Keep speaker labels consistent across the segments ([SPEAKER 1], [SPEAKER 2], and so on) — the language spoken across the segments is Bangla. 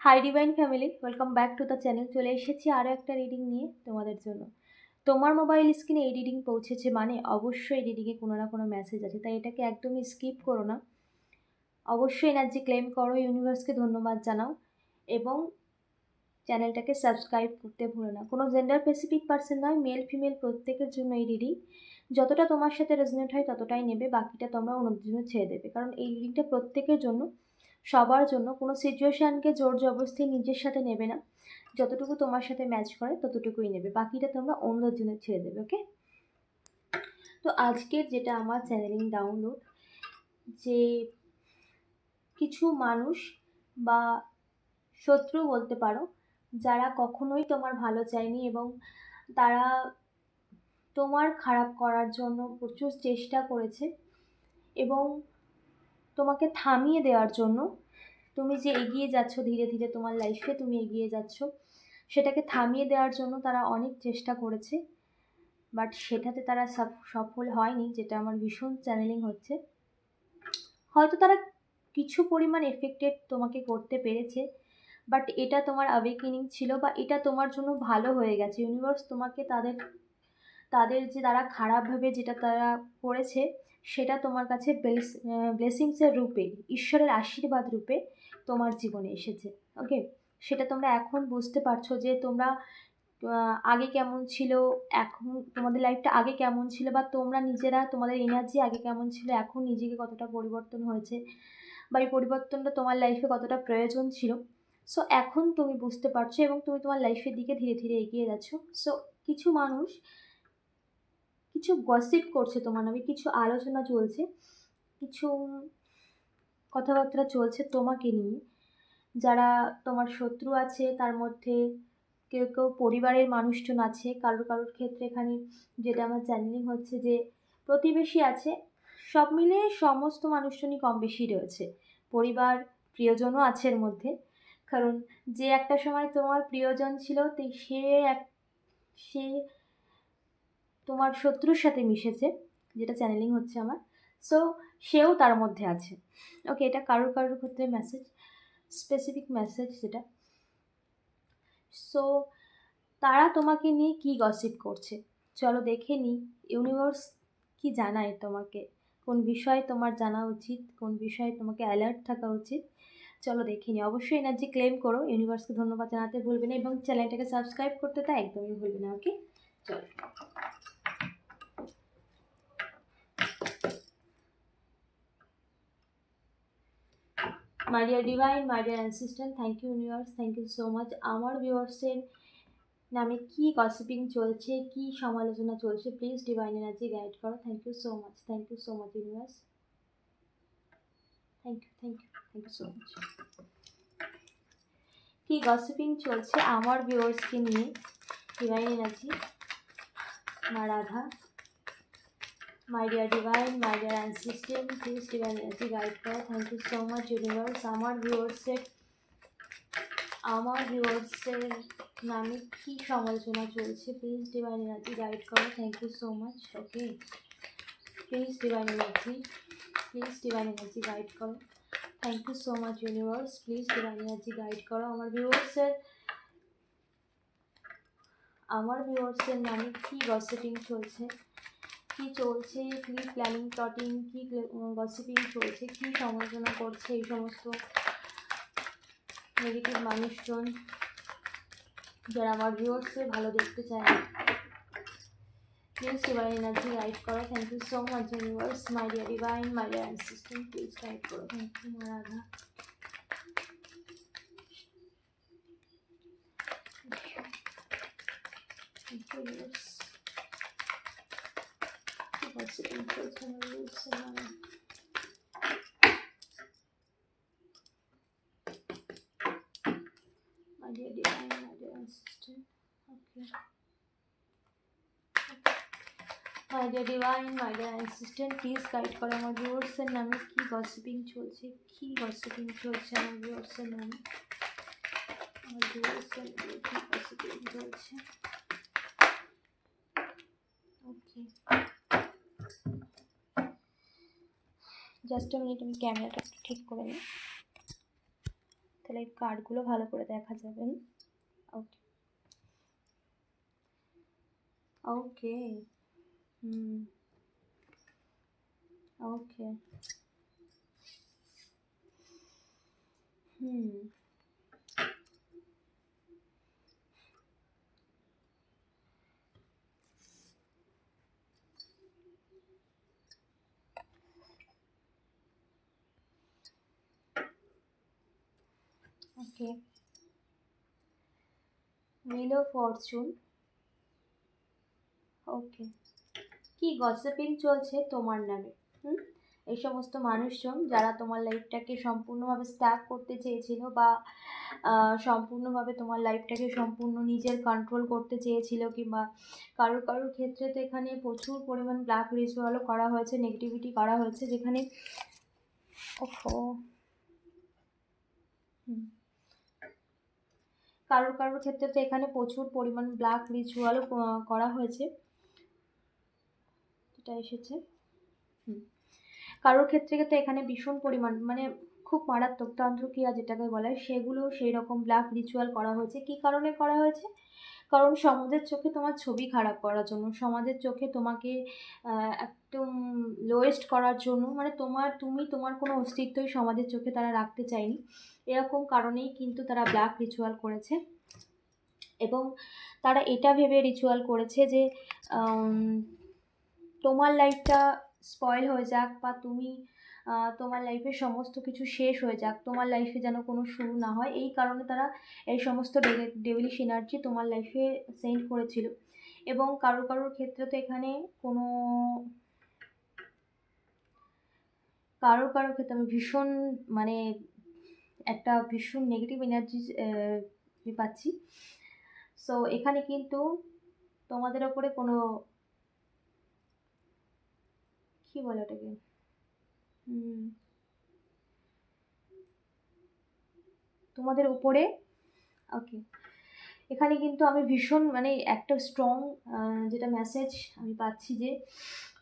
[SPEAKER 1] Hi divine family welcome back to the channel চলে এসেছি আরও একটা রিডিং নিয়ে তোমাদের জন্য। তোমার মোবাইল স্ক্রিনে এই রিডিং পৌঁছেছে মানে অবশ্যই রিডিংয়ে কোনো না কোনো মেসেজ আছে। তাই এটাকে একদমই স্কিপ করো না। অবশ্যই এনার্জি ক্লেম করো। ইউনিভার্সকে ধন্যবাদ জানাও। এবং চ্যানেলটাকে সাবস্ক্রাইব করতে ভুলো না। কোনো জেন্ডার স্পেসিফিক পার্সন নয় মেল ফিমেল প্রত্যেকের জন্য এই রিডিং যতটা তোমার সাথে রেজনেট হয় ততটাই নেবে। বাকিটা তোমরা অন্যদের জন্য ছেড়ে দেবে। কারণ এই রিডিংটা প্রত্যেকের জন্য সবার জন্য কোনো সিচুয়েশানকে জোর জবরদস্তি নিজের সাথে নেবে না। যতটুকু তোমার সাথে ম্যাচ করে, ততটুকুই নেবে। বাকিটা তোমরা অন্যদের জন্য ছেড়ে দেবে ওকে তো আজকের যেটা আমার চ্যানেলিং ডাউনলোড যে কিছু মানুষ বা শত্রু বলতে পারো, যারা কখনোই তোমার ভালো চায়নি এবং তারা তোমার খারাপ করার জন্য প্রচুর চেষ্টা করেছে এবং তোমাকে থামিয়ে দেওয়ার জন্য তুমি যে এগিয়ে যাচ্ছ, ধীরে ধীরে তোমার লাইফে তুমি এগিয়ে যাচ্ছ, সেটাকে থামিয়ে দেওয়ার জন্য তারা অনেক চেষ্টা করেছে বাট সেটাতে তারা সফল হয়নি, যেটা আমার ভীষণ চ্যানেলিং হচ্ছে। হয়তো তারা কিছু পরিমাণ এফেক্টেড তোমাকে করতে পেরেছে বাট এটা তোমার অ্যাওয়েকেনিং ছিল বা এটা তোমার জন্য ভালো হয়ে গেছে। ইউনিভার্স তোমাকে তাদের তাদের যে তারা খারাপভাবে যেটা তারা করেছে সেটা তোমার কাছে ব্লেসিংসের রূপে, ঈশ্বরের আশীর্বাদ রূপে তোমার জীবনে এসেছে ওকে সেটা তোমরা এখন বুঝতে পারছ যে তোমরা আগে কেমন ছিল, এখন তোমাদের লাইফটা আগে কেমন ছিল বা তোমরা নিজেরা, তোমাদের এনার্জি আগে কেমন ছিল, এখন নিজেকে কতটা পরিবর্তন হয়েছে বা এই পরিবর্তনটা তোমার লাইফে কতটা প্রয়োজন ছিল। সো এখন তুমি বুঝতে পারছ এবং তুমি তোমার লাইফের দিকে ধীরে ধীরে এগিয়ে যাচ্ছ। সো কিছু মানুষ কিছু গসিপ করছে তোমার নামে, কিছু আলোচনা চলছে, কিছু কথাবার্তা চলছে তোমাকে নিয়ে। যারা তোমার শত্রু আছে, তার মধ্যে কেউ কেউ পরিবারের মানুষজন আছে, কারোর কারোর ক্ষেত্রে এখানে যেটা আমার চ্যানেলিং হচ্ছে যে, প্রতিবেশী আছে, সব মিলে সমস্ত মানুষজনই কম বেশি রয়েছে। পরিবার, প্রিয়জনও আছে এর মধ্যে। কারণ যে একটা সময় তোমার প্রিয়জন ছিল সে এক, সে তোমার শত্রুর সাথে মিশেছে, যেটা চ্যানেলিং হচ্ছে আমার। সো সেও তার মধ্যে আছে। ওকে এটা কারোর কারোর ক্ষেত্রে মেসেজ স্পেসিফিক মেসেজ যেটা। সো তারা তোমাকে নিয়ে কি গসিপ করছে? চলো দেখে নিই ইউনিভার্স কি জানায় তোমাকে? কোন বিষয়ে তোমার জানা উচিত? কোন বিষয়ে তোমাকে অ্যালার্ট থাকা উচিত? চলো দেখে নিই। অবশ্যই এনার্জি ক্লেম করো। ইউনিভার্সকে ধন্যবাদ জানাতে ভুলবে না এবং চ্যানেলটাকে সাবস্ক্রাইব করতে তা একদমই ভুলবে না ওকে চলো। My dear divine my dear assistant thank you universe thank you so much আমার ভিউয়ার্সের নামে কী গসিপিং চলছে, কী সমালোচনা চলছে প্লিজ ডিভাইন এনার্জি গাইড করো। Thank you so much thank you so much universe thank you thank you thank you so much key gossiping চলছে আমার ভিউয়ার্সকে নিয়ে ডিভাইন এনার্জি মা Radha my dear divine my dear assistant please divine energy guide করো thank you so much universe আমার ভিউয়ার্সের আমার ভিউয়ার্সের নামে কী সমালোচনা চলছে? প্লিজ ডিভাইন এনার্জি গাইড করো thank you so much okay please divine energy please divine energy guide করো thank you so much universe please divine energy guide করো আমার ভিউয়ার্সের আমার ভিউয়ার্সের নামে কী গসিপিং চলছে? কী চলছে, কী প্ল্যানিং প্লটিং কী গসিপিং চলছে, কী সমালোচনা করছে এই সমস্ত নেগেটিভ মানুষজন যারা আমার ভিউয়ার্সকে ভালো দেখতে চায়। প্লিজ ডিভাইন এনার্জি গাইড করো thank you so much universe my dear divine my dear assistant please guide করো থ্যাংক ইউ মা Radha My dear divine, my dear assistant. Okay. My dear divine my dear assistant please guide করো আমার ভিউয়ার্সের নামে কী গসিপিং চলছে কী গসিপিং চলছে আমার ভিউয়ার্সের নামে আমার ভিউয়ার্সের নামে কী গসিপিং চলছে ওকে জাস্ট মিনিট আমি ক্যামেরাটা একটু ঠিক করে নিই। তাহলে কার্ডগুলো ভালো করে দেখা যাবে। Okay okay hmm okay hmm okay মিল ফরচুন। ওকে। কি গসিপিং চলছে তোমার নামে? হুম? এই সমস্ত মানুষজন যারা তোমার লাইফটাকে সম্পূর্ণভাবে স্ট্যাক করতে চেয়েছিল বা সম্পূর্ণভাবে তোমার লাইফটাকে সম্পূর্ণ নিজের কন্ট্রোল করতে চেয়েছিল কিংবা কারোর কারোর ক্ষেত্রে তো এখানে প্রচুর পরিমাণ ব্ল্যাক রিচুয়ালও করা হয়েছে নেগেটিভিটি করা হয়েছে, যেখানে ওহো হুম। কারোর কারোর ক্ষেত্রে তো এখানে প্রচুর পরিমাণ ব্ল্যাক রিচুয়ালও করা হয়েছে। এটা এসেছে। কারোর ক্ষেত্রে তো এখানে ভীষণ পরিমাণ মানে খুব মারাত্মক তন্ত্রক্রিয়া যেটাকে বলা হয় সেগুলো সেই রকম ব্ল্যাক রিচুয়াল করা হয়েছে। কি কারণে করা হয়েছে? কারণ সমাজের চোখে তোমার ছবি খারাপ করার জন্য, সমাজের চোখে তোমাকে একদম লোয়েস্ট করার জন্য মানে তোমার, তুমি তোমার কোনো অস্তিত্বই সমাজের চোখে তারা রাখতে চায়নি। এরকম কারণেই কিন্তু তারা ব্ল্যাক রিচুয়াল করেছে। এবং তারা এটা ভেবে রিচুয়াল করেছে যে তোমার লাইফটা স্পয়েল হয়ে যাক বা তুমি তোমার লাইফে সমস্ত কিছু শেষ হয়ে যাক, তোমার লাইফে যেন কোনো শুরু না হয়। এই কারণে তারা এই সমস্ত ডেভিলিশ এনার্জি তোমার লাইফে সেন্ড করেছিল। এবং কারও কারোর ক্ষেত্রে তো এখানে কোনো, কারও কারোর ক্ষেত্রে আমি ভীষণ মানে একটা ভীষণ নেগেটিভ এনার্জি পাচ্ছি। সো এখানে কিন্তু তোমাদের ওপরে কোনো, কি বলে ওটাকে? তোমাদের উপরে? ওকে এখানে কিন্তু আমি ভীষণ মানে একটা স্ট্রং যেটা মেসেজ আমি পাচ্ছি যে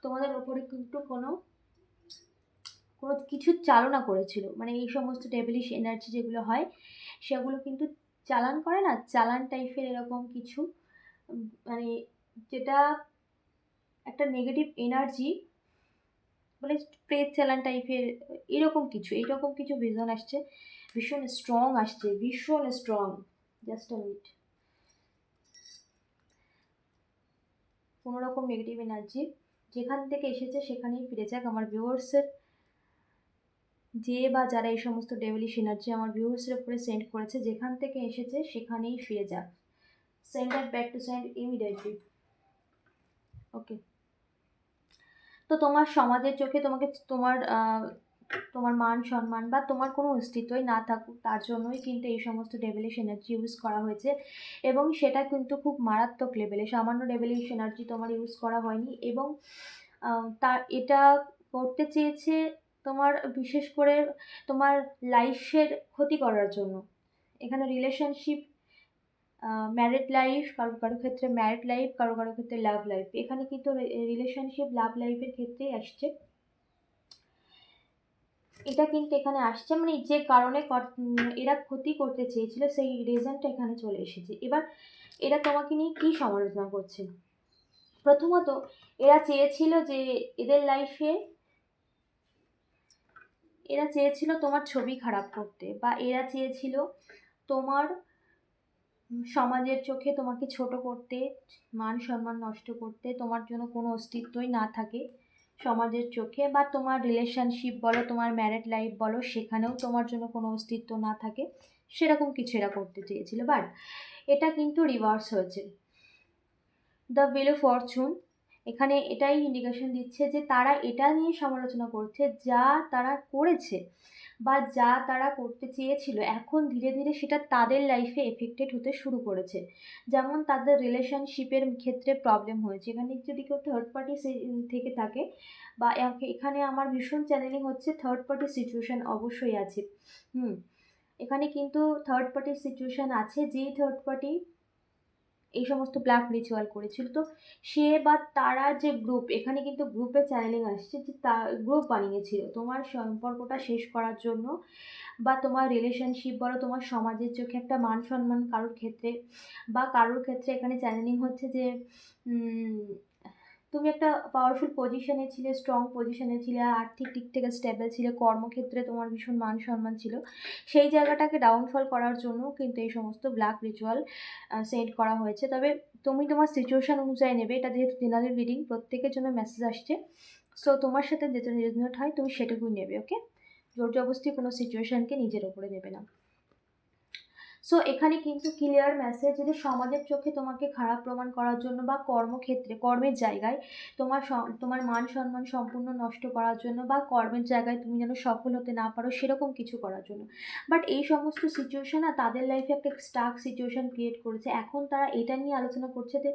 [SPEAKER 1] তোমাদের ওপরে কিন্তু কোনো কোনো কিছু চালনা করেছিল। মানে এই সমস্ত ডেভিলিশ এনার্জি যেগুলো হয়, সেগুলো কিন্তু চালান করে না? চালান টাইপের এরকম কিছু মানে যেটা একটা নেগেটিভ এনার্জি মানে প্রেত চালান টাইপের, এরকম কিছু, এইরকম কিছু ভিজন আসছে। ভীষণ স্ট্রং আসছে, ভীষণ স্ট্রং জাস্ট মিনিট কোনো রকম নেগেটিভ এনার্জি যেখান থেকে এসেছে সেখানেই ফিরে যাক আমার ভিউয়ার্সের যে বা যারা এই সমস্ত ডেভিলিশ এনার্জি আমার ভিউয়ার্সের উপরে সেন্ড করেছে, যেখান থেকে এসেছে সেখানেই ফিরে যাক। Send back to send immediately okay তো তোমার সমাজের চোখে তোমাকে তোমার তোমার মান সম্মান বা তোমার কোনো অস্তিত্বই না থাকুক, তার জন্যই কিন্তু এই সমস্ত ডেভিলিশ এনার্জি ইউজ করা হয়েছে। এবং সেটা কিন্তু খুব মারাত্মক লেভেলে সামান্য ডেভিলিশ এনার্জি তোমার ইউজ করা হয়নি। এবং তার এটা করতে চেয়েছে তোমার বিশেষ করে তোমার লাইফের ক্ষতি করার জন্য। এখানে রিলেশনশিপ ম্যারিড লাইফ কারও কারও ক্ষেত্রে ম্যারিড লাইফ কারও কারও ক্ষেত্রে লাভ লাইফ এখানে কিন্তু রিলেশনশিপ লাভ লাইফের ক্ষেত্রেই আসছে। এটা কিন্তু এখানে আসছে মানে যে কারণে এরা ক্ষতি করতে চেয়েছিল, সেই রিজনটা এখানে চলে এসেছে। এবার এরা তোমাকে নিয়ে কী সমালোচনা করছে? প্রথমত, এরা চেয়েছিল যে এদের লাইফে এরা চেয়েছিল তোমার ছবি খারাপ করতে, বা এরা চেয়েছিল তোমার সমাজের চোখে তোমাকে ছোট করতে, মান সম্মান নষ্ট করতে তোমার জন্য কোনো অস্তিত্বই না থাকে সমাজের চোখে বা তোমার রিলেশনশিপ বলো, তোমার ম্যারেড লাইফ বলো, সেখানেও তোমার জন্য কোনো অস্তিত্ব না থাকে। সেরকম কিছু এরা করতে চেয়েছিল। বাট এটা কিন্তু রিভার্স হয়েছে। দ্য উইল ফরচুন এখানে এটাই ইন্ডিকেশন দিচ্ছে যে তারা এটা নিয়ে সমালোচনা করছে, যা তারা করেছে বা যা তারা করতে চেয়েছিল। এখন ধীরে ধীরে সেটা তাদের লাইফে এফেক্টেড হতে শুরু করেছে। যেমন তাদের রিলেশনশিপের ক্ষেত্রে প্রবলেম হয়েছে। এখানে যদি কেউ থার্ড পার্টি থেকে থাকে বা এখানে আমার ভীষণ চ্যানেলিং হচ্ছে থার্ড পার্টি সিচুয়েশান অবশ্যই আছে। হুম, এখানে কিন্তু থার্ড পার্টির সিচুয়েশান আছে। যেই থার্ড পার্টি এই সমস্ত ব্ল্যাক রিচুয়াল করেছিল। তো সে বা তারা যে গ্রুপ এখানে কিন্তু গ্রুপে চ্যানেলিং আসছে যে তা গ্রুপ বানিয়েছিল। তোমার সম্পর্কটা শেষ করার জন্য বা তোমার রিলেশনশিপ বলো, তোমার সমাজের চোখে একটা মান সম্মান কারোর ক্ষেত্রে বা কারোর ক্ষেত্রে এখানে চ্যানেলিং হচ্ছে যে তুমি একটা পাওয়ারফুল পজিশনে ছিলে স্ট্রং পজিশনে ছিলে, আর্থিক দিক থেকে স্টেবল ছিলে, কর্মক্ষেত্রে তোমার ভীষণ মান সম্মান ছিল। সেই জায়গাটাকে ডাউনফল করার জন্য কিন্তু এই সমস্ত ব্ল্যাক রিচুয়াল সেন্ড করা হয়েছে। তবে তুমি তোমার সিচুয়েশান অনুযায়ী নেবে। এটা যেহেতু জেনারেল রিডিং প্রত্যেকের জন্য মেসেজ আসছে। সো তোমার সাথে যেটা রেজনেট হয়, তুমি সেটুকুই নেবে ওকে জোর জবস্তি কোনো সিচুয়েশানকে নিজের ওপরে নেবে না। সো এখানে কিন্তু ক্লিয়ার মেসেজ যে সমাজের চোখে তোমাকে খারাপ প্রমাণ করার জন্য বা কর্মক্ষেত্রে, কর্মের জায়গায় তোমার তোমার মান সম্মান সম্পূর্ণ নষ্ট করার জন্য বা কর্মের জায়গায় তুমি যেন সফল হতে না পারো সেরকম কিছু করার জন্য। বাট এই সমস্ত সিচুয়েশান তাদের লাইফে একটা স্টাক সিচুয়েশান ক্রিয়েট করেছে। এখন তারা এটা নিয়ে আলোচনা করছে যে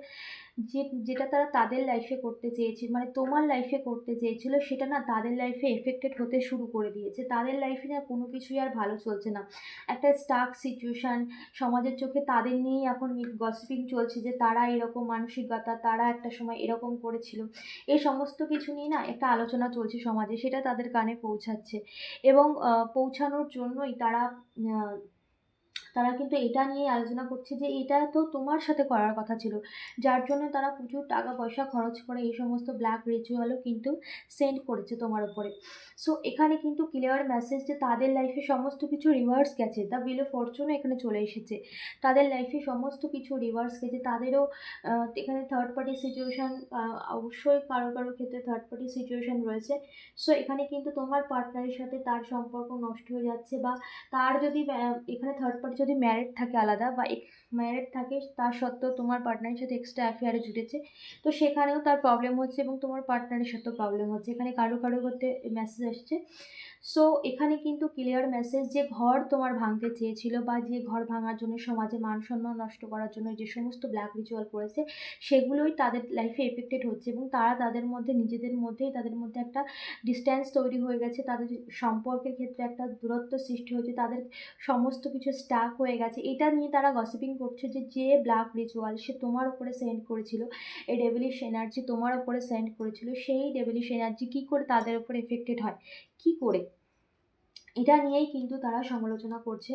[SPEAKER 1] যে, যেটা তারা তাদের লাইফে করতে চেয়েছে মানে তোমার লাইফে করতে চেয়েছিল, সেটা না তাদের লাইফে এফেক্টেড হতে শুরু করে দিয়েছে। তাদের লাইফে না কোনো কিছুই আর ভালো চলছে না। একটা স্টাক সিচুয়েশান সমাজের চোখে তাদের নিয়েই এখন গসিপিং চলছে যে তারা এরকম মানসিকতা, তারা একটা সময় এরকম করেছিল। এই সমস্ত কিছু নিয়ে না একটা আলোচনা চলছে সমাজে, সেটা তাদের কানে পৌঁছাচ্ছে। এবং পৌঁছানোর জন্যই তারা তারা কিন্তু এটা নিয়ে আলোচনা করছে যে এটা তো তোমার সাথে করার কথা ছিল। যার জন্য তারা প্রচুর টাকা পয়সা খরচ করে এই সমস্ত ব্ল্যাক রিচুয়ালও কিন্তু সেন্ড করেছে তোমার উপরে। সো এখানে কিন্তু ক্লিয়ার মেসেজ যে তাদের লাইফে সমস্ত কিছু রিভার্স গেছে। দ্য বিল অফ ফরচুনও এখানে চলে এসেছে। তাদের লাইফে সমস্ত কিছু রিভার্স গেছে। তাদেরও এখানে থার্ড পার্টি সিচুয়েশান অবশ্যই কারও কারও ক্ষেত্রে থার্ড পার্টি সিচুয়েশান রয়েছে। সো এখানে কিন্তু তোমার পার্টনারের সাথে তার সম্পর্ক নষ্ট হয়ে যাচ্ছে বা তার যদি এখানে থার্ড পার্টি যদি ম্যারেড থাকে আলাদা বা ম্যারেড থাকে তার সত্ত্বেও তোমার পার্টনারের সাথে এক্সট্রা অ্যাফেয়ারে জুটেছে। তো সেখানেও তার প্রবলেম হচ্ছে এবং তোমার পার্টনারের সাথেও প্রবলেম হচ্ছে। এখানে কারও কারও করতে মেসেজ আসছে। সো এখানে কিন্তু ক্লিয়ার মেসেজ যে ঘর তোমার ভাঙতে চেয়েছিল বা যে ঘর ভাঙার জন্য সমাজে মান সম্মান নষ্ট করার জন্য যে সমস্ত ব্ল্যাক রিচুয়াল করেছে, সেগুলোই তাদের লাইফে এফেক্টেড হচ্ছে এবং তারা তাদের মধ্যে, নিজেদের মধ্যেই তাদের মধ্যে একটা ডিস্ট্যান্স তৈরি হয়ে গেছে, তাদের সম্পর্কের ক্ষেত্রে একটা দূরত্ব সৃষ্টি হয়েছে, তাদের সমস্ত কিছু স্টাক হয়ে গেছে। এটা নিয়ে তারা গসিপিং করছে যে যে ব্ল্যাক রিচুয়াল সে তোমার উপরে সেন্ড করেছিল, এই ডেভিলিশ এনার্জি তোমার উপরে সেন্ড করেছিল, সেই ডেভিলিশ এনার্জি কী করে তাদের উপর এফেক্টেড হয়? কী করে? এটা নিয়েই কিন্তু তারা সমালোচনা করছে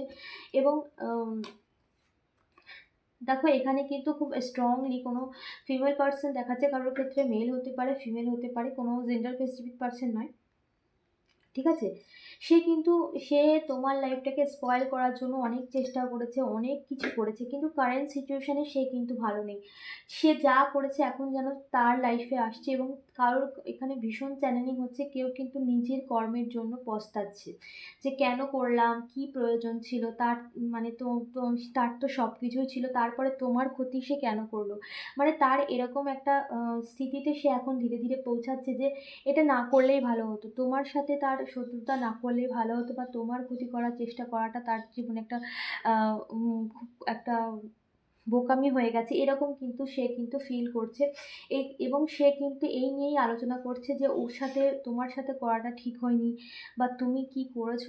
[SPEAKER 1] এবং দেখো এখানে কিন্তু খুব স্ট্রংলি কোনো ফিমেল পার্সন দেখাচ্ছে, কারোর ক্ষেত্রে মেল হতে পারে ফিমেল হতে পারে, কোনো জেন্ডার স্পেসিফিক পার্সন নয়। ঠিক আছে? সে কিন্তু, সে তোমার লাইফটাকে স্পয়েল করার জন্য অনেক চেষ্টা করেছে, অনেক কিছু করেছে, কিন্তু কারেন্ট সিচুয়েশানে সে কিন্তু ভালো নেই। সে যা করেছে এখন যেন তার লাইফে আসছে এবং কারোর এখানে ভীষণ চ্যানেলিং হচ্ছে, কেউ কিন্তু নিজের কর্মের জন্য পস্তাচ্ছে। যে কেন করলাম, কি প্রয়োজন ছিল, তার মানে তো তার তো সব কিছুই ছিল, তারপরে তোমার ক্ষতি সে কেন করল? মানে তার এরকম একটা স্থিতিতে সে এখন ধীরে ধীরে পৌঁছাচ্ছে যে এটা না করলেই ভালো হতো। তোমার সাথে তার শত্রুতা না করলে ভালো হতো বা তোমার ক্ষতি করার চেষ্টা করাটা তার জীবনে একটা খুব একটা বোকামি হয়ে গেছে। এরকম কিন্তু সে কিন্তু ফিল করছে। এবং সে কিন্তু এই নিয়েই আলোচনা করছে যে ওর সাথে, তোমার সাথে করাটা ঠিক হয়নি বা তুমি কি করেছ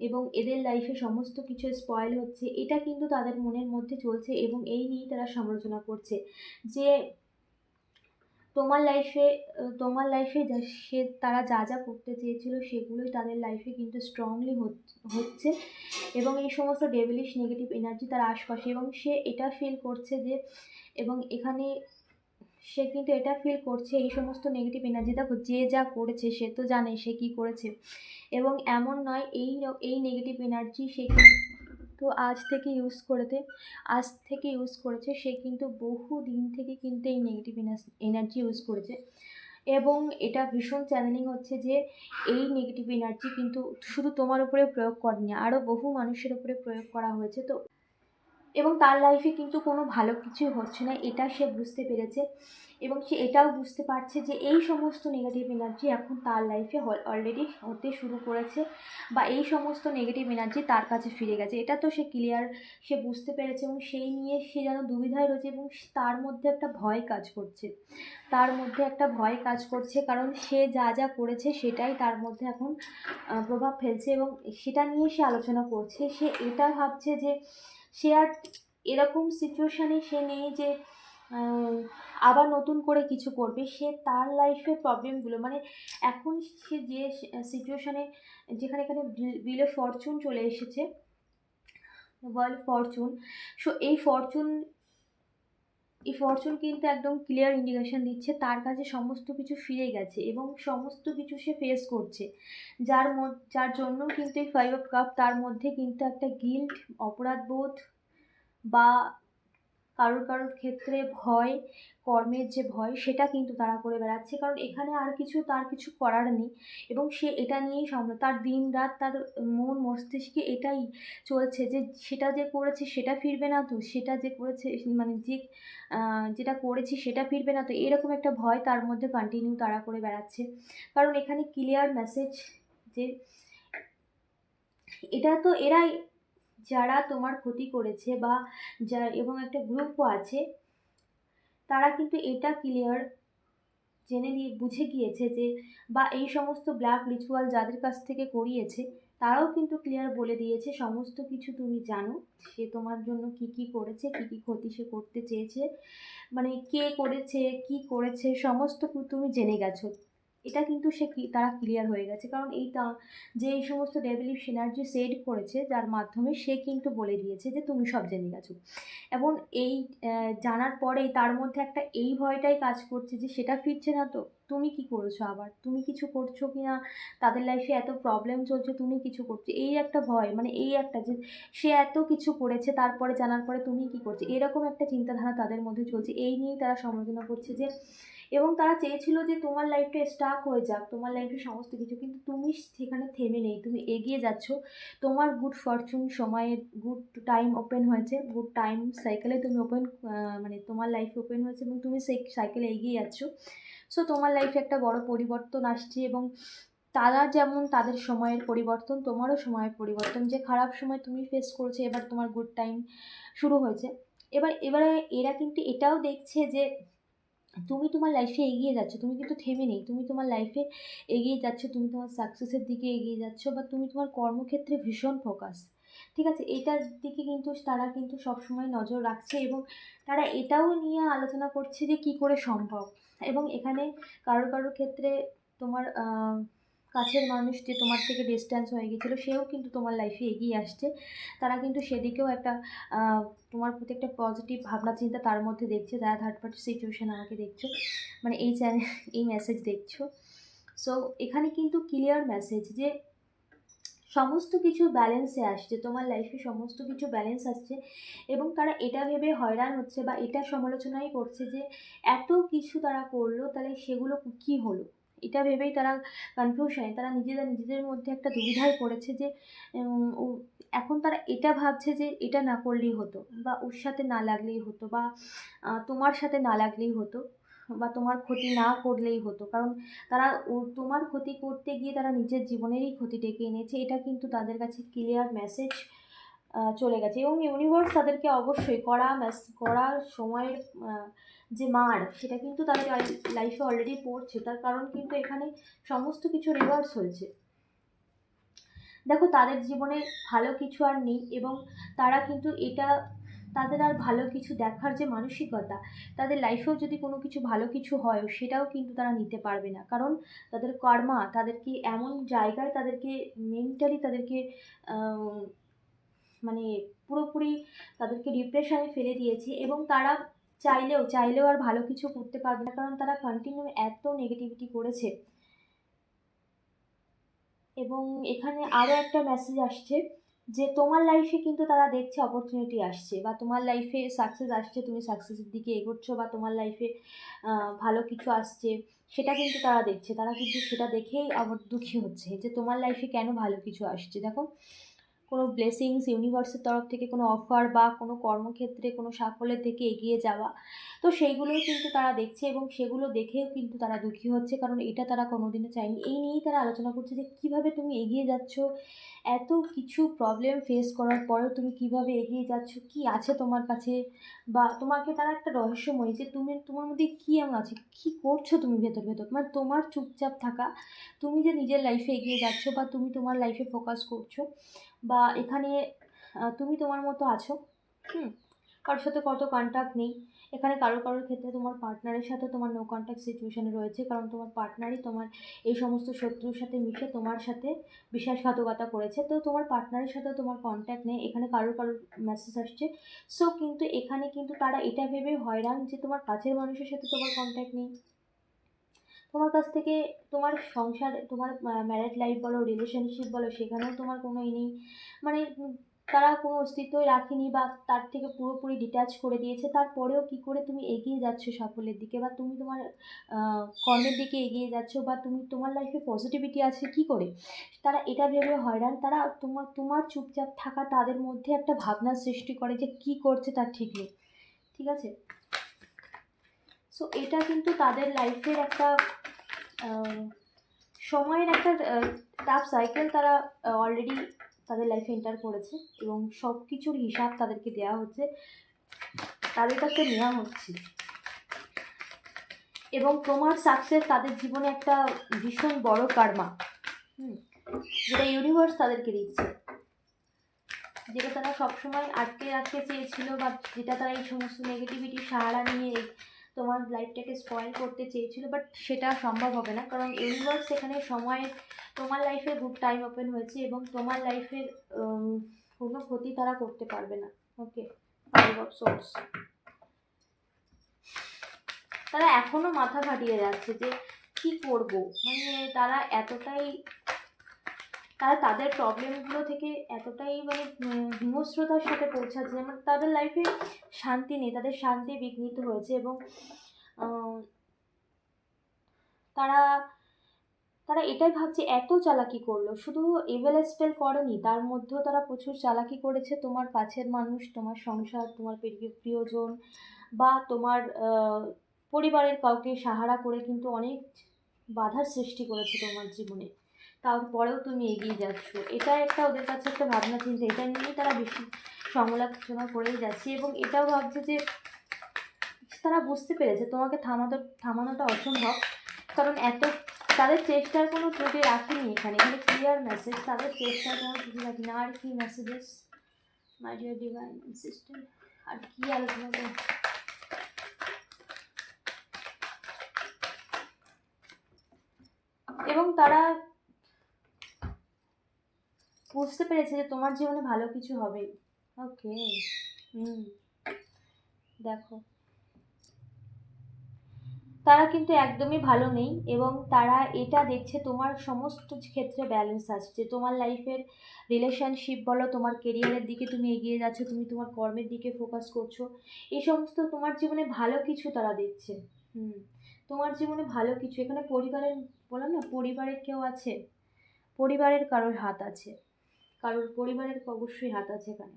[SPEAKER 1] এবং এদের লাইফে সমস্ত কিছু স্পয়েল হচ্ছে। এটা কিন্তু তাদের মনের মধ্যে চলছে এবং এই নিয়েই তারা সমালোচনা করছে যে তোমার লাইফে তোমার লাইফে যা, সে, তারা যা যা করতে চেয়েছিল সেগুলোই তাদের লাইফে কিন্তু স্ট্রংলি হচ্ছে। এবং এই সমস্ত ডেভিলিশ নেগেটিভ এনার্জি তার আশপাশে, এবং সে এটা ফিল করছে যে, এবং এখানে সে কিন্তু এটা ফিল করছে এই সমস্ত নেগেটিভ এনার্জি দেখো যে যা করেছে সে তো জানে সে কী করেছে। এবং এমন নয়, এই এই নেগেটিভ এনার্জি সে কিন্তু আজ থেকে ইউজ করেতে আজ থেকে ইউজ করেছে, সে কিন্তু বহু দিন থেকে কিন্তু এই নেগেটিভ এনার্জি ইউজ করেছে। এবং এটা ভীষণ চ্যানেলিং হচ্ছে যে এই নেগেটিভ এনার্জি কিন্তু শুধু তোমার উপরে প্রয়োগ করেনি আরও বহু মানুষের উপরে প্রয়োগ করা হয়েছে। তো, এবং তার লাইফে কিন্তু কোনো ভালো কিছুই হচ্ছে না, এটা সে বুঝতে পেরেছে। এবং সে এটাও বুঝতে পারছে যে এই সমস্ত নেগেটিভ এনার্জি এখন তার লাইফে অলরেডি হতে শুরু করেছে বা এই সমস্ত নেগেটিভ এনার্জি তার কাছে ফিরে গেছে। এটা তো সে ক্লিয়ার সে বুঝতে পেরেছে এবং সেই নিয়ে সে যেন দুবিধায় রয়েছে এবং তার মধ্যে একটা ভয় কাজ করছে। তার মধ্যে একটা ভয় কাজ করছে কারণ সে যা যা করেছে সেটাই তার মধ্যে এখন প্রভাব ফেলছে এবং সেটা নিয়ে সে আলোচনা করছে। সে এটা ভাবছে যে সে আর এরকম সিচুয়েশানে সে নেই যে আবার নতুন করে কিছু করবে, সে তার লাইফের প্রবলেমগুলো মানে এখন সে যে সিচুয়েশানে যেখানে এখানে বিলে ফরচুন চলে এসেছে ওয়ার্ল্ড ফরচুন সো এই ফরচুন এই ফরচুন কিন্তু একদম ক্লিয়ার ইন্ডিকেশন দিচ্ছে, তার কাছে সমস্ত কিছু ফিরে গেছে এবং সমস্ত কিছু সে ফেস করছে, যার যার জন্য কিন্তু এই ফাইভ অফ কাপ তার মধ্যে কিন্তু একটা গিল্ট অপরাধবোধ বা কারোর কারোর ক্ষেত্রে ভয়, কর্মের যে ভয়, সেটা কিন্তু তারা করে বেড়াচ্ছে। কারণ এখানে আর কিছু তার কিছু করার নেই এবং সে এটা নিয়েই সামনে তার দিন রাত, তার মন মস্তিষ্কে এটাই চলছে যে সেটা যে করেছে সেটা ফিরবে না তো, সেটা যে করেছে মানে যে যেটা করেছি সেটা ফিরবে না তো, এরকম একটা ভয় তার মধ্যে কন্টিনিউ তারা করে বেড়াচ্ছে। কারণ এখানে ক্লিয়ার মেসেজ যে, এটা তো এরাই যারা তোমার ক্ষতি করেছে বা যা, এবং একটা গ্রুপও আছে, তারা কিন্তু এটা ক্লিয়ার জেনে দিয়ে বুঝে গিয়েছে যে, বা এই সমস্ত ব্ল্যাক রিচুয়াল যাদের কাছ থেকে করিয়েছে, তারাও কিন্তু ক্লিয়ার বলে দিয়েছে, সমস্ত কিছু তুমি জানো, সে তোমার জন্য কি কি করেছে, কি কি ক্ষতি সে করতে চেয়েছে মানে কে করেছে, কি করেছে, সমস্ত তুমি জেনে গেছো। এটা কিন্তু সে কি, তারা ক্লিয়ার হয়ে গেছে। কারণ এই তা যে এই সমস্ত ডেভিলিভ সিনার্জি সেট করেছে, যার মাধ্যমে সে কিন্তু বলে দিয়েছে যে তুমি সব জেনে গেছো। এবং এই জানার পরেই তার মধ্যে একটা এই ভয়টাই কাজ করছে যে সেটা ফিরছে না তো, তুমি কি করেছ আবার? তুমি কিছু করছ কি না? তাদের লাইফে এত প্রবলেম চলছে, তুমি কিছু করছ? এই একটা ভয় মানে এই একটা যে সে এত কিছু করেছে, তারপরে জানার পরে তুমি কি করছ? এরকম একটা চিন্তাধারা তাদের মধ্যে চলছে। এই নিয়েই তারা সমালোচনা করছে যে এবং তারা চেয়েছিল যে তোমার লাইফটা স্টাক হয়ে যাক, তোমার লাইফে সমস্ত কিছু, কিন্তু তুমি সেখানে থেমে নেই, তুমি এগিয়ে যাচ্ছ। তোমার গুড ফরচুন সময়ে গুড টাইম ওপেন হয়েছে গুড টাইম সাইকেলে তুমি ওপেন মানে তোমার লাইফে ওপেন হয়েছে এবং তুমি সেই সাইকেলে এগিয়ে যাচ্ছ। সো তোমার লাইফে একটা বড় পরিবর্তন আসছে এবং তারা যেমন তাদের সময়ের পরিবর্তন, তোমারও সময়ের পরিবর্তন। যে খারাপ সময় তুমি ফেস করেছ, এবার তোমার গুড টাইম শুরু হয়েছে। এবার, এবারে এরা কিন্তু এটাও দেখছে যে তুমি তোমার লাইফে এগিয়ে যাচ্ছ, তুমি কিন্তু থেমে নেই। তুমি তোমার লাইফে এগিয়ে যাচ্ছ, তুমি তোমার সাকসেসের দিকে এগিয়ে যাচ্ছ, বা তুমি তোমার কর্মক্ষেত্রে ভীষণ ফোকাস ঠিক আছে? এটার দিকে কিন্তু তারা কিন্তু সবসময় নজর রাখছে এবং তারা এটাও নিয়ে আলোচনা করছে যে কি করে সম্ভব। এবং এখানে কারও কারও ক্ষেত্রে তোমার কাছের মানুষ যে তোমার থেকে ডিস্ট্যান্স হয়ে গেছিল সেও কিন্তু তোমার লাইফে এগিয়ে আসছে। তারা কিন্তু সেদিকেও একটা তোমার প্রতি একটা পজিটিভ ভাবনা, চিন্তা তার মধ্যে দেখছে। যারা থার্ড পার্টি সিচুয়েশান আমাকে দেখছ মানে এই চ্যানেল এই মেসেজ দেখছ। সো এখানে কিন্তু ক্লিয়ার মেসেজ যে সমস্ত কিছু ব্যালেন্সে আসছে, তোমার লাইফে সমস্ত কিছু ব্যালেন্স আসছে এবং তারা এটা ভেবে হয়রান হচ্ছে বা এটা সমালোচনাই করছে যে এত কিছু তারা করল, তাহলে সেগুলো কি হলো? এটা ভেবেই তারা কনফিউশনে তারা নিজেরা নিজেদের মধ্যে একটা দুবিধায় পড়েছে যে এখন তারা এটা ভাবছে যে এটা না করলেই হতো বা ওর সাথে না লাগলেই হতো বা তোমার সাথে না লাগলেই হতো বা তোমার ক্ষতি না করলেই হতো। কারণ তারা তোমার ক্ষতি করতে গিয়ে তারা নিজের জীবনেরই ক্ষতি ডেকে এনেছে। এটা কিন্তু তাদের কাছে ক্লিয়ার মেসেজ চলে গেছে এবং ইউনিভার্স তাদেরকে অবশ্যই করা কড়া সময়ের যে মার, সেটা কিন্তু তাদের লাইফে অলরেডি পড়ছে। তার কারণ কিন্তু এখানে সমস্ত কিছু রিভার্স হয়েছে। দেখো, তাদের জীবনে ভালো কিছু আর নেই এবং তারা কিন্তু এটা, তাদের আর ভালো কিছু দেখার যে মানসিকতা, তাদের লাইফেও যদি কোনো কিছু ভালো কিছু হয় সেটাও কিন্তু তারা নিতে পারবে না। কারণ তাদের কর্মা, তাদেরকে এমন জায়গায় তাদেরকে মেন্টালি তাদেরকে মানে পুরোপুরি তাদেরকে ডিপ্রেশনে ফেলে দিয়েছে এবং তারা চাইলেও চাইলেও আর ভালো কিছু করতে পারবে না কারণ তারা কন্টিনিউ এত নেগেটিভিটি করেছে। এবং এখানে আরও একটা মেসেজ আসছে যে, তোমার লাইফে কিন্তু তারা দেখছে অপরচুনিটি আসছে বা তোমার লাইফে সাকসেস আসছে, তুমি সাকসেসের দিকে এগোচ্ছ বা তোমার লাইফে ভালো কিছু আসছে, সেটা কিন্তু তারা দেখছে। তারা কিন্তু সেটা দেখেই আবার দুঃখী হচ্ছে যে, তোমার লাইফে কেন ভালো কিছু আসছে? দেখো কোনো ব্লেসিংস ইউনিভার্সের তরফ থেকে কোনো অফার বা কোনো কর্মক্ষেত্রে কোনো সাফল্যের থেকে এগিয়ে যাওয়া। তো সেইগুলোই কিন্তু তারা দেখছে এবং সেগুলো দেখেও কিন্তু তারা দুঃখী হচ্ছে কারণ এটা তারা কোনোদিনও চায়নি। এই নিয়েই তারা আলোচনা করছে যে কীভাবে তুমি এগিয়ে যাচ্ছ, এত কিছু প্রবলেম ফেস করার পরেও তুমি কীভাবে এগিয়ে যাচ্ছ, কি আছে তোমার কাছে বা তোমাকে তারা একটা রহস্যময় যে তুমি, তোমার মধ্যে কী এমন আছে, কী করছ তুমি ভেতর ভেতর? মানে তোমার চুপচাপ থাকা, তুমি যে নিজের লাইফে এগিয়ে যাচ্ছ বা তুমি তোমার লাইফে ফোকাস করছ বা এখানে তুমি তোমার মতো আছো কারোর সাথে কত কন্ট্যাক্ট নেই। এখানে কারও কারোর ক্ষেত্রে তোমার পার্টনারের সাথে তোমার নো কন্ট্যাক্ট সিচুয়েশানে রয়েছে, কারণ তোমার পার্টনারই তোমার এই সমস্ত শত্রুর সাথে মিশে তোমার সাথে বিশ্বাসঘাতকতা করেছে। তো তোমার পার্টনারের সাথে তোমার কন্ট্যাক্ট নেই, এখানে কারোর কারোর মেসেজ আসছে। সো কিন্তু এখানে কিন্তু তারা এটা ভেবে হয়রান যে তোমার কাছের মানুষের সাথে তোমার কন্ট্যাক্ট নেই। তোমার কাছ থেকে তোমার সংসার, তোমার ম্যারেড লাইফ বলো রিলেশনশিপ বলো, সেখানেও তোমার কোনো ই নেই। মানে তারা কোনো অস্তিত্বই রাখেনি বা তার থেকে পুরোপুরি ডিট্যাচ করে দিয়েছে। তারপরেও কী করে তুমি এগিয়ে যাচ্ছ সাফল্যের দিকে? বা তুমি তোমার কর্মের দিকে এগিয়ে যাচ্ছ বা তুমি তোমার লাইফে পজিটিভিটি আছে, কি করে? তারা এটা ভেবে হয়রান। তারা তোমার তোমার চুপচাপ থাকা তাদের মধ্যে একটা ভাবনা সৃষ্টি করে যে কি করছে তার ঠিক নেই। ঠিক আছে? সো এটা কিন্তু তাদের লাইফের একটা সময়ের একটা টাফ সাইকেল তারা অলরেডি তাদের লাইফে এন্টার করেছে এবং সব কিছুর হিসাব তাদেরকে দেওয়া হচ্ছে। তাদের কাছে নেওয়া হচ্ছে। এবং তোমার সাকসেস তাদের জীবনে একটা ভীষণ বড় কার্মা হুম, যেটা ইউনিভার্স তাদেরকে দিচ্ছে। যেটা তারা সবসময় আটকে রাখতে চেয়েছিল বা যেটা তারা এই সমস্ত নেগেটিভিটির সাহারা নিয়ে তোমার লাইফটাকে স্পয়েল করতে চেয়েছিল বাট সেটা সম্ভব হবে না। কারণ ইউনিভার্স সেখানে সময়ে তোমার লাইফে গুড টাইম ওপেন হয়েছে এবং তোমার লাইফের কোনো ক্ষতি তারা করতে পারবে না। ওকে সোর্স তারা এখনও মাথা ফাটিয়ে যাচ্ছে যে কি করব? মানে তারা এতটাই তারা তাদের প্রবলেমগুলো থেকে এতটাই মানে হিংস্রতার সাথে পৌঁছাচ্ছে, যেমন তাদের লাইফে শান্তি নেই, তাদের শান্তি বিঘ্নিত হয়েছে এবং তারা তারা এটাই ভাবছে, এত চালাকি করল, শুধু এভেল স্পেল করেনি, তার মধ্যেও তারা প্রচুর চালাকি করেছে, তোমার কাছের মানুষ, তোমার সংসার, তোমার প্রিয়- প্রিয়জন বা তোমার পরিবারের কাউকে সাহারা করে কিন্তু অনেক বাধার সৃষ্টি করেছে তোমার জীবনে। তারপরেও তুমি এগিয়ে যাচ্ছ। এটা একটা ওদের কাছে একটা ভাবনা চিন্তা। এটা নিয়েই তারা বেশি সমালোচনা করেই যাচ্ছে এবং এটাও ভাবছে যে তারা বুঝতে পেরেছে তোমাকে থামাতে, থামানোটা অসম্ভব। কারণ এত, তাদের চেষ্টার কোনো ত্রুটি রাখেনি এখানে। এখানে ক্লিয়ার মেসেজ তাদের চেষ্টার কোনো ত্রুটি রাখি না আর কি messages my dear divine system আর কি আলোচনা করব? এবং তারা বুঝতে পেরেছে যে তোমার জীবনে ভালো কিছু হবে। ওকে। হুম। দেখো। তারা কিন্তু একদমই ভালো নেই এবং তারা এটা দেখছে তোমার সমস্ত ক্ষেত্রে ব্যালেন্স আছে। যে তোমার লাইফের রিলেশনশিপ বলো তোমার কেরিয়ারের দিকে তুমি এগিয়ে যাচ্ছ তুমি তোমার কর্মের দিকে ফোকাস করছ এই সমস্ত তোমার জীবনে ভালো কিছু তারা দেখছে। হুম। তোমার জীবনে ভালো কিছু এখানে পরিবারের বললাম না পরিবারের কেউ আছে? পরিবারের কারোর হাত আছে। কারোর পরিবারের অবশ্যই হাত আছে এখানে।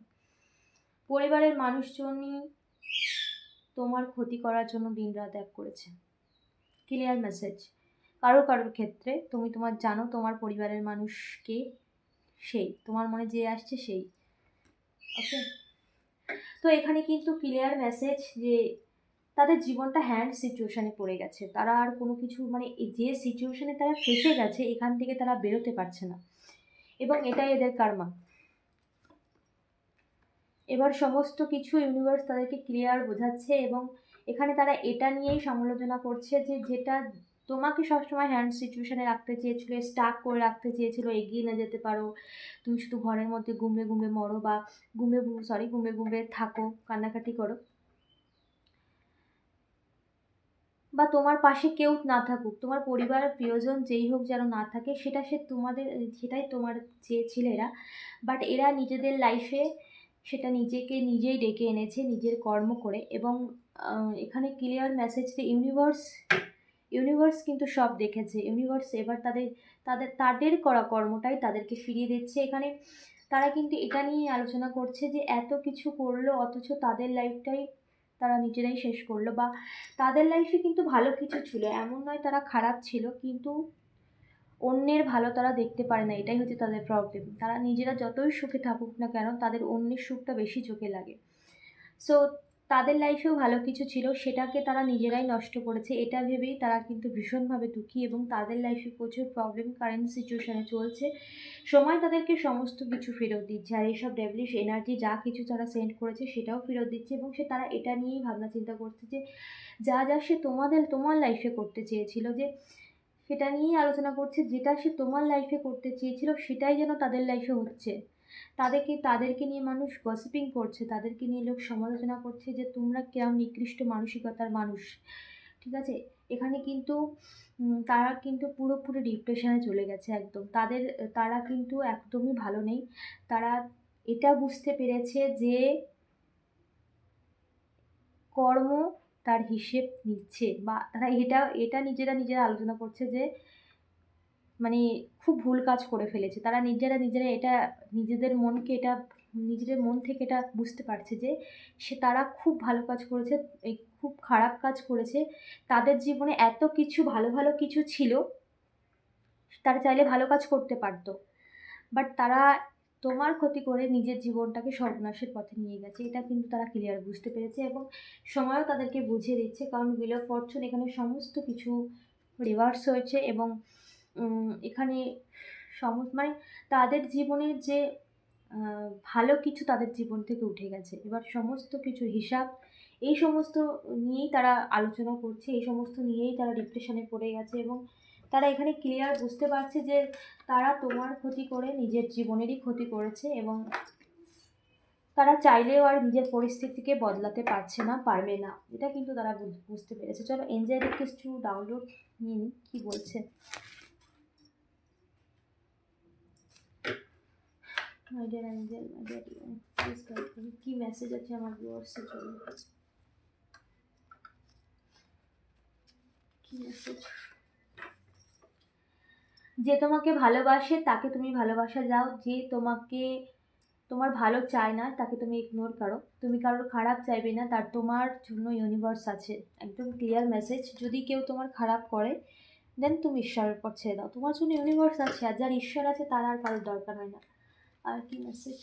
[SPEAKER 1] পরিবারের মানুষজনই তোমার ক্ষতি করার জন্য দিনরাত এক করেছে। ক্লিয়ার মেসেজ কারও কারোর ক্ষেত্রে তুমি তোমার জানো তোমার পরিবারের মানুষকে সেই, তোমার মনে যে আসছে সেই। ওকে তো এখানে কিন্তু ক্লিয়ার মেসেজ যে তাদের জীবনটা হ্যান্ড সিচুয়েশানে পড়ে গেছে। তারা আর কোনো কিছু মানে যে সিচুয়েশানে তারা ফেসে গেছে, এখান থেকে তারা বেরোতে পারছে না। এবং এটাই এদের কার্মা এবার সমস্ত কিছু ইউনিভার্স তাদেরকে ক্লিয়ার বোঝাচ্ছে এবং এখানে তারা এটা নিয়েই সমালোচনা করছে যে যেটা তোমাকে সবসময় হ্যান্ড সিচুয়েশানে রাখতে চেয়েছিল স্টাক করে রাখতে চেয়েছিল, এগিয়ে না যেতে পারো। তুমি শুধু ঘরের মধ্যে গুমড়ে গুমড়ে মরো বা গুমড়ে সরি গুমড়ে গুমড়ে থাকো, কান্নাকাটি করো। বা তোমার পাশে কেউ না থাকুক, তোমার পরিবারের প্রিয়জন যেই হোক যেন না থাকে, সেটা সে তোমাদের, সেটাই তোমার চেয়েছিল এরা বাট এরা নিজেদের লাইফে সেটা নিজেকে নিজেই ডেকে এনেছে, নিজের কর্ম করে। এবং এখানে ক্লিয়ার মেসেজ যে ইউনিভার্স ইউনিভার্স কিন্তু সব দেখেছে। ইউনিভার্স এবার তাদের তাদের তাদের করা কর্মটাই তাদেরকে ফিরিয়ে দিচ্ছে। এখানে তারা কিন্তু এটা নিয়ে আলোচনা করছে যে এত কিছু করল, অথচ তাদের লাইফটাই তারা নিজেরাই শেষ করল বা তাদের লাইফে কিন্তু ভালো কিছু ছিল, এমন নয় তারা খারাপ ছিল, কিন্তু অন্যের ভালো তারা দেখতে পারে না, এটাই হচ্ছে তাদের প্রবলেম তারা নিজেরা যতই সুখে থাকুক না কেন, তাদের অন্যের সুখটা বেশি চোখে লাগে। সো তাদের লাইফেও ভালো কিছু ছিল, সেটাকে তারা নিজেরাই নষ্ট করেছে। এটা ভেবেই তারা কিন্তু ভীষণভাবে দুঃখী এবং তাদের লাইফে প্রচুর প্রবলেম কারেন্ট সিচুয়েশানে চলছে। সময় তাদেরকে সমস্ত কিছু ফেরত দিচ্ছে আর এইসব ডেভলিশ এনার্জি যা কিছু তারা সেন্ড করেছে সেটাও ফেরত দিচ্ছে এবং সে তারা এটা নিয়েই ভাবনা চিন্তা করছে যে যা যা সে তোমাদের, তোমার লাইফে করতে চেয়েছিল যে সেটা নিয়েই আলোচনা করছে, যেটা সে তোমার লাইফে করতে চেয়েছিল সেটাই যেন তাদের লাইফে হচ্ছে। তাদেরকে তাদেরকে নিয়ে মানুষ গসিপিং করছে, তাদেরকে নিয়ে লোক সমালোচনা করছে যে তোমরা কেমন নিকৃষ্ট মানসিকতার মানুষ। ঠিক আছে? এখানে কিন্তু তারা কিন্তু পুরোপুরি ডিপ্রেশনে চলে গেছে একদম। তাদের, তারা কিন্তু একদমই ভালো নেই। তারা এটা বুঝতে পেরেছে যে কর্ম তার হিসেব নিচ্ছে বা তারা এটা এটা নিজেরা নিজেরা আলোচনা করছে যে মানে খুব ভুল কাজ করে ফেলেছে। তারা নিজেরা নিজেরা এটা, নিজেদের মনকে এটা, নিজেদের মন থেকে এটা বুঝতে পারছে যে, সে তারা খুব ভালো কাজ করেছে, এই খুব খারাপ কাজ করেছে। তাদের জীবনে এত কিছু ভালো ভালো কিছু ছিল, তারা চাইলে ভালো কাজ করতে পারতো। বাট তারা তোমার ক্ষতি করে নিজের জীবনটাকে সর্বনাশের পথে নিয়ে গেছে। এটা কিন্তু তারা ক্লিয়ার বুঝতে পেরেছে এবং সময়ও তাদেরকে বুঝিয়ে দিচ্ছে। কারণ বিল অফ ফরচুন এখানে সমস্ত কিছু রিভার্স হয়েছে এবং এখানে সমস্ত মানে তাদের জীবনের যে ভালো কিছু তাদের জীবন থেকে উঠে গেছে। এবার সমস্ত কিছুর হিসাব, এই সমস্ত নিয়েই তারা আলোচনা করছে, এই সমস্ত নিয়েই তারা ডিপ্রেশনে পড়ে গেছে এবং তারা এখানে ক্লিয়ার বুঝতে পারছে যে তারা তোমার ক্ষতি করে নিজের জীবনেরই ক্ষতি করেছে এবং তারা চাইলেও আর নিজের পরিস্থিতিকে বদলাতে পারছে না, পারবে না। এটা কিন্তু তারা বুঝ- বুঝতে পেরেছে। চলো এনজয় কিছু ডাউনলোড নিয়ে নিই, কী বলছে? My dear angel my dear please key message আছে আমার ভিউয়ার্সের কী মেসেজ যে তোমাকে ভালোবাসে, তাকে তুমি ভালোবাসা দাও। যে তোমাকে, তোমার ভালো চায় না, তাকে তুমি ইগনোর করো। তুমি কারোর খারাপ চাইবে না, তার তোমার জন্য ইউনিভার্স আছে। একদম ক্লিয়ার মেসেজ যদি কেউ তোমার খারাপ করে দেন তুমি ঈশ্বরের পর ছেড়ে দাও। তোমার জন্য ইউনিভার্স আছে, আর যার ঈশ্বর আছে, তার আর কারোর দরকার হয় না। আর কি মেসেজ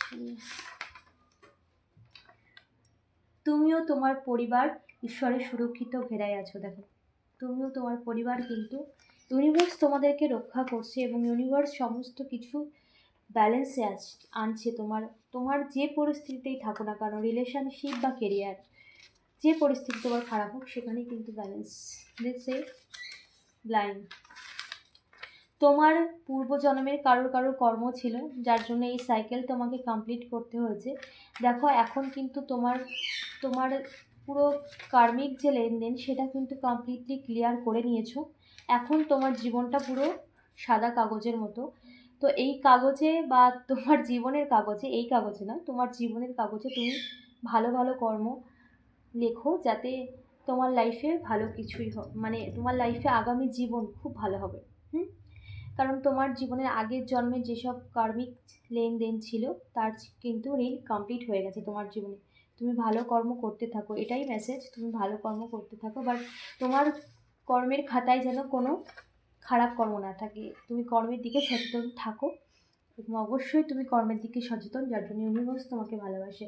[SPEAKER 1] তুমিও তোমার পরিবার ঈশ্বরের সুরক্ষিত ঘেরায় আছো, দেখো। তুমিও তোমার পরিবার কিন্তু ইউনিভার্স তোমাদেরকে রক্ষা করছে এবং ইউনিভার্স সমস্ত কিছু ব্যালেন্সে আনছে তোমার তোমার যে পরিস্থিতিতেই থাকো না কেন রিলেশনশিপ বা কেরিয়ার যে পরিস্থিতি তোমার খারাপ হোক, সেখানেই কিন্তু ব্যালেন্স দেখছে ব্লাইন্ড তোমার পূর্বজন্মের কারোর কারোর কর্ম ছিল, যার জন্য এই সাইকেল তোমাকে কমপ্লিট করতে হয়েছে। দেখো, এখন কিন্তু তোমার তোমার পুরো কার্মিক যে লেনদেন, সেটা কিন্তু কমপ্লিটলি ক্লিয়ার করে নিয়েছো। এখন তোমার জীবনটা পুরো সাদা কাগজের মতো। তো এই কাগজে বা তোমার জীবনের কাগজে, এই কাগজে না, তোমার জীবনের কাগজে তুমি ভালো ভালো কর্ম লেখো যাতে তোমার লাইফে ভালো কিছুই হোক মানে তোমার লাইফে আগামী জীবন খুব ভালো হবে। হুম? কারণ তোমার জীবনের আগের জন্মের যেসব কার্মিক লেনদেন ছিল, তার কিন্তু ঋণ কমপ্লিট হয়ে গেছে তোমার জীবনে। তুমি ভালো কর্ম করতে থাকো, এটাই মেসেজ তুমি ভালো কর্ম করতে থাকো বাট তোমার কর্মের খাতায় যেন কোনো খারাপ কর্ম না থাকে। তুমি কর্মের দিকে সচেতন থাকো, এবং অবশ্যই তুমি কর্মের দিকে সচেতন, যার জন্য ইউনিভার্স তোমাকে ভালোবাসে।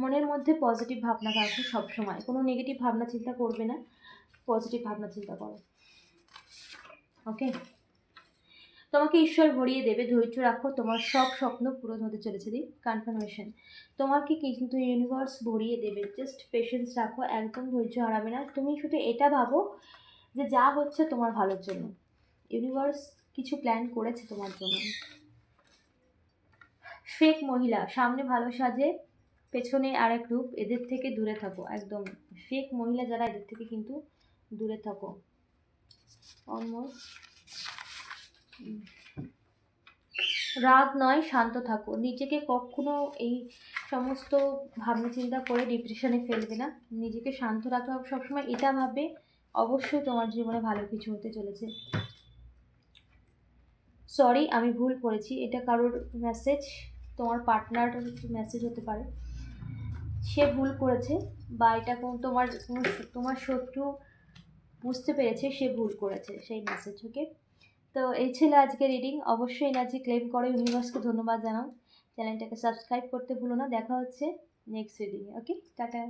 [SPEAKER 1] মনের মধ্যে পজিটিভ ভাবনা রাখো সবসময়। কোনো নেগেটিভ ভাবনা চিন্তা করবে না পজিটিভ ভাবনা চিন্তা করো। ওকে তোমাকে ঈশ্বর ভরিয়ে দেবে, ধৈর্য রাখো, তোমার সব স্বপ্ন পূরণ হতে চলেছে দি কনফার্মেশন তোমাকে কিন্তু ইউনিভার্স ভরিয়ে দেবে জাস্ট পেশেন্স রাখো, একদম ধৈর্য হারাবে না। তুমি শুধু এটা ভাবো যে যা হচ্ছে তোমার ভালোর জন্য। ইউনিভার্স কিছু প্ল্যান করেছে তোমার জন্য। ফেক মহিলা, সামনে ভালো সাজে, পেছনে আরেক রূপ, এদের থেকে দূরে থাকো, একদম। ফেক মহিলা যারা, এদের থেকে কিন্তু দূরে থাকো। অলমোস্ট রাগ নয়, শান্ত থাকো। নিজেকে কখনো এই সমস্ত ভাবনা চিন্তা করে ডিপ্রেশনে ফেলবে না। নিজেকে শান্ত হবে সবসময় এটা ভাববে, অবশ্যই তোমার জীবনে ভালো কিছু হতে চলেছে। সরি আমি ভুল করেছি। এটা কারোর মেসেজ তোমার পার্টনার মেসেজ হতে পারে। সে ভুল করেছে বা এটা কোন তোমার তোমার শত্রু বুঝতে পেরেছে, সে ভুল করেছে সেই মেসেজ ওকে তো এই ছিল আজকে রিডিং অবশ্যই এনার্জি ক্লেম করে ইউনিভার্সকে ধন্যবাদ জানাও। চ্যানেলটাকে সাবস্ক্রাইব করতে ভুলো না। দেখা হচ্ছে নেক্সট রিডিংয়ে ওকে টাটা।